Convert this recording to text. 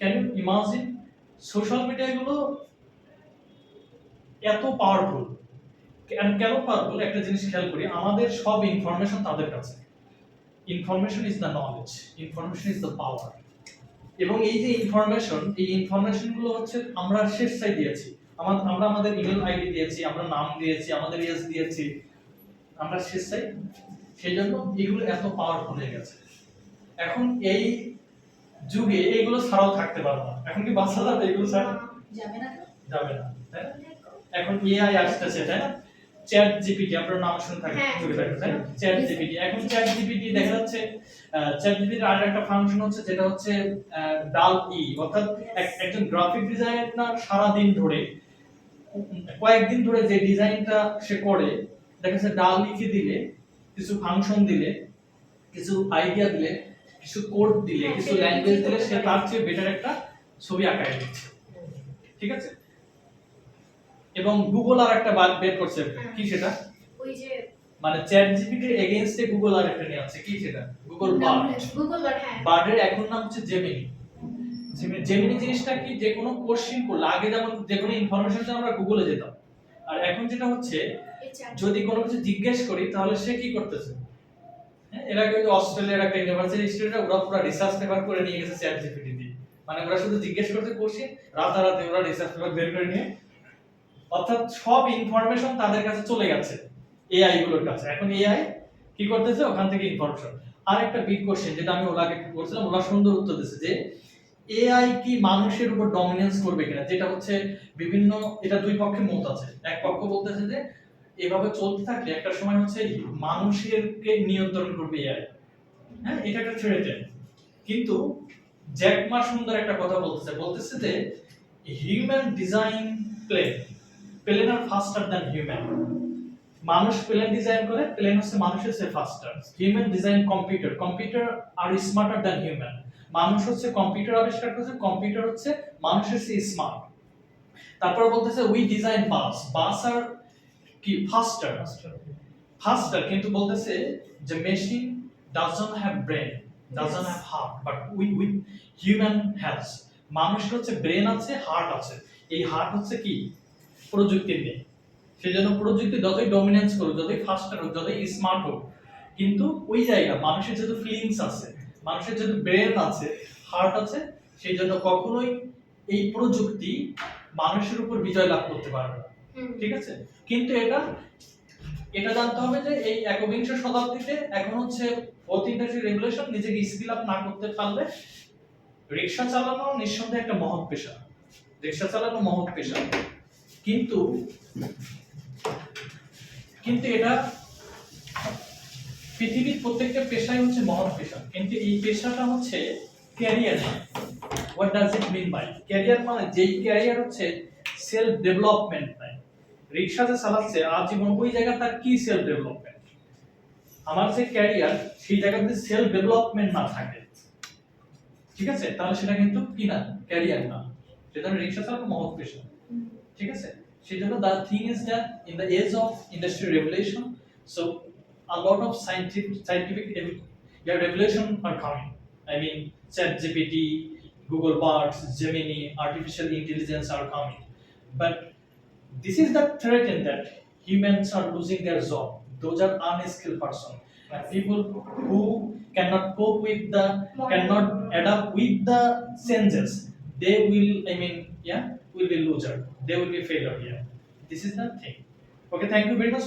Can you imagine social মিডিয়াগুলো এত powerful কেন পাওয়ারফুল একটা জিনিস খেয়াল করি, আমাদের সব ইনফরমেশন তাদের কাছে। Information is the knowledge information is the power এবং এই যে ইনফরমেশন এই ইনফরমেশনগুলো হচ্ছে আমরা শেষ সাই দিয়েছি আমার- আমরা আমাদের ইমেল আইডি দিয়েছি, আমরা নাম দিয়েছি, আমাদের ইয়েস দিয়েছি। আমরা শেষ সাই সেই জন্য এগুলো এত পাওয়ারফুল হয়ে গেছে। এখন এই যুগে এগুলো ছাড়াও থাকতে পারব না। এখন কি বাচ্চা যাবে এগুলো ছাড়া? যাবে না যাবে না তাই না? এখন এআই আসতেছে তাই না? চ্যাট জিপিটি আপনার নাম শুনে থাকেন হ্যাঁ। তাই চ্যাট জিপিটি এখন চ্যাট জিপিটি দেখা যাচ্ছে চ্যাট জিপিটির আর একটা ফাংশন হচ্ছে যেটা হচ্ছে ডাল ই অর্থাৎ এক- একজন গ্রাফিক ডিজাইনার সারা দিন ধরে কয়েকদিন ধরে যে ডিজাইনটা সে করে দেখা যাচ্ছে ডাল লিখে দিলে কিছু ফাংশন দিলে কিছু আইডিয়া দিলে কিছু কোড দিলে হ্যাঁ, কিছু ল্যাঙ্গুয়েজ দিলে সে তার চেয়ে বেটার একটা ছবি আঁকায় দিচ্ছে। ঠিক আছে? এবং গুগল আর একটা বাদ বের করছে। হ্যাঁ। কি সেটা? ওই যে মানে চ্যাট জিপিটির এগেইনস্টে গুগল আর একটা নিয়ে আছে। কি সেটা? গুগল বার্ড গুগল বাট হ্যাঁ। বার্ডের এখন নাম হচ্ছে জেমিনি জেমিনি জিনিসটা কি? যে কোনো কোশ্চেন করলে আগে যেমন যে কোনো ইনফরমেশন জন্য আমরা গুগলে যেতাম। আর এখন যেটা হচ্ছে যদি কোনো কিছু জিজ্ঞেস করি তাহলে সে কি করতেছে? এর আগে যে অস্ট্রেলিয়ার একটা ইউনিভার্সিটি স্টুডেন্ট ওরা পুরো রিসার্চ পেপার করে নিয়ে গেছে চ্যাট জিপিটি দিয়ে। মানে ওরা শুধু জিজ্ঞেস করতে কোশ্চেন রাতারাতি ওরা রিসার্চ পেপার বের করে নিয়ে। অর্থাৎ সব ইনফরমেশন তাদের কাছে চলে গেছে এআই গুলোর কাছে। এখন এআই কি করতেছে? ওখান থেকে ইনফরমেশন আর একটা বিগ কোশ্চেন যেটা আমি ওলাকে করছিলাম ওলা সুন্দর উত্তর দিচ্ছে যে এআই কি মানুষের উপর ডমিনেন্স করবে কিনা? যেটা হচ্ছে বিভিন্ন, এটা দুই পক্ষের মত আছে। এক পক্ষ বলতেছে যে এভাবে চলতে থাকলে একটা সময় হচ্ছে মানুষেরকে নিয়ন্ত্রণ করবে এআই হ্যাঁ এটা একটা থ্রেটেন কিন্তু জ্যাক মা সুন্দর একটা কথা বলতেছে। বলতেছে যে human design plane plane are faster than human মানুষ প্লেন ডিজাইন করে প্লেন হচ্ছে মানুষের চেয়ে faster human design computer computer are smarter than human মানুষ হচ্ছে কম্পিউটার আবিষ্কার করেছে কম্পিউটার হচ্ছে মানুষের চেয়ে স্মার্ট তারপর বলতেছে উই ডিজাইন বাস বাস আর কি ফাস্টার ফাস্টার কিন্তু বলতেছে যে machine doesn't have brain doesn't have heart but we with human has মানুষের হচ্ছে ব্রেন আছে হার্ট আছে। এই হার্ট হচ্ছে কি? প্রযুক্তির নেই সেজন্য প্রযুক্তি যতই ডমিনেন্স করুক, যতই ফাস্টার হোক, যতই স্মার্ট হোক, কিন্তু ওই জায়গা, মানুষের যেহেতু ফিলিংস আছে, মানুষের যেহেতু ব্রেন আছে হার্ট আছে সেই জন্য কখনোই এই প্রযুক্তি মানুষের উপর বিজয় লাভ করতে পারবে। ঠিক আছে? কিন্তু এটা এটা জানতে হবে যে এই একবিংশ শতাব্দীতে এখন হচ্ছে ফোর্থ ইন্ডাস্ট্রি রেগুলেশন নিজেকে স্কিল আপ না করতে পারলে রিক্সা চালানো নিঃসন্দেহে একটা মহৎ পেশা। রিক্সা চালানো মহৎ পেশা। কিন্তু কিন্তু এটা পৃথিবীর প্রত্যেকটা পেশাই হচ্ছে মহৎ পেশা। কিন্তু এই পেশাটা হচ্ছে career what does it mean by career মানে যেই ক্যারিয়ার হচ্ছে সেলফ ডেভেলপমেন্ট নাই রিক্সা যে চালাচ্ছে আজীবন ওই জায়গা তার কি সেলফ ডেভেলপমেন্ট আমার যে ক্যারিয়ার সেই জায়গাতে সেলফ ডেভেলপমেন্ট না থাকে ঠিক আছে? তাহলে সেটা কিন্তু কি না ক্যারিয়ার না। সেটা রিক্সা চালানো মহৎ পেশা। ঠিক আছে? সেই জন্য the thing is that in the age of industry revolution so lot of scientific scientific ev- yeah, revelation are coming. I mean, ChatGPT, Google Bard, Gemini, artificial intelligence are coming. But this is the threat in that humans are losing their job. Those are unskilled person. People who cannot cope with the cannot adapt with the changes, they will, I mean, yeah, will be loser. They will be failure. Yeah, this is the thing. Okay, thank you very much,